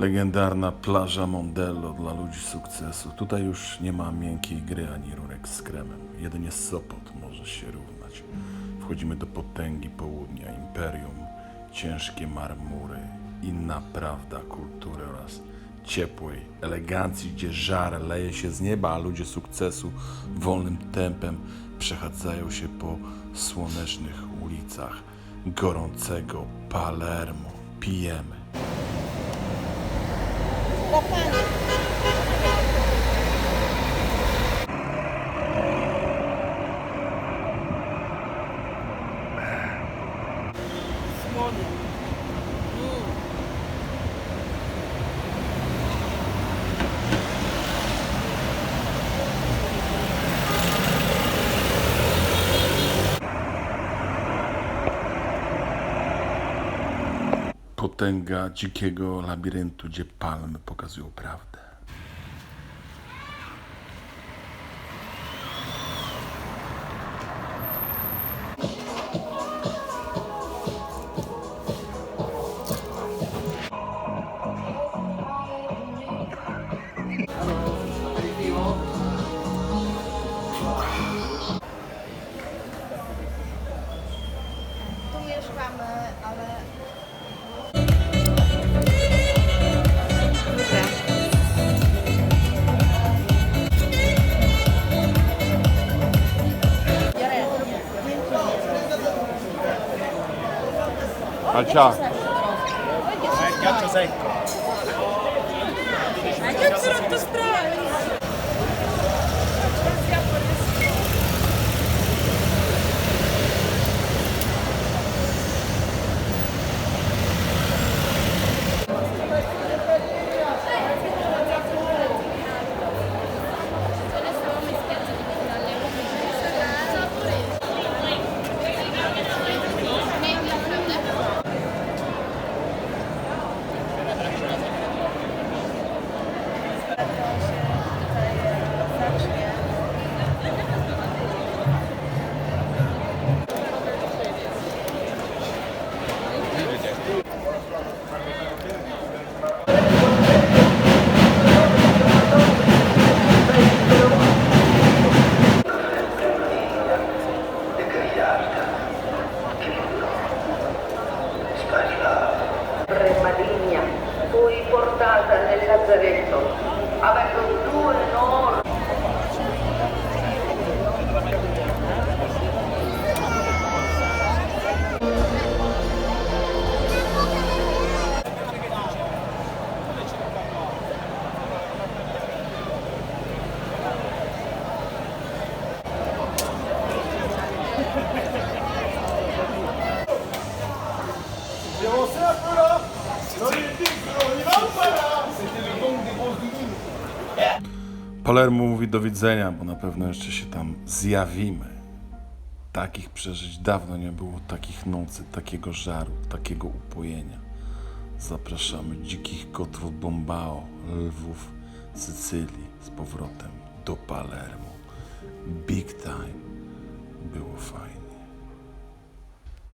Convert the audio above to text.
Legendarna plaża Mondello dla ludzi sukcesu. Tutaj już nie ma miękkiej gry ani rurek z kremem. Jedynie Sopot może się równać. Wchodzimy do potęgi południa, imperium, ciężkie marmury, inna prawda kultury oraz ciepłej elegancji, gdzie żar leje się z nieba, a ludzie sukcesu wolnym tempem przechadzają się po słonecznych ulicach gorącego Palermo. Pijemy. Small. Potęga dzikiego labiryntu, gdzie palmy pokazują prawdę. Tu mieszkamy, Кача. Як це зайка? Як це справи? Portata nel lazzaretto. Avevo due enormi Palermo mówi do widzenia, bo na pewno jeszcze się tam zjawimy. Takich przeżyć dawno nie było, takich nocy, takiego żaru, takiego upojenia. Zapraszamy dzikich kotów Bombao, lwów Sycylii z powrotem do Palermo. Big time. Było fajnie.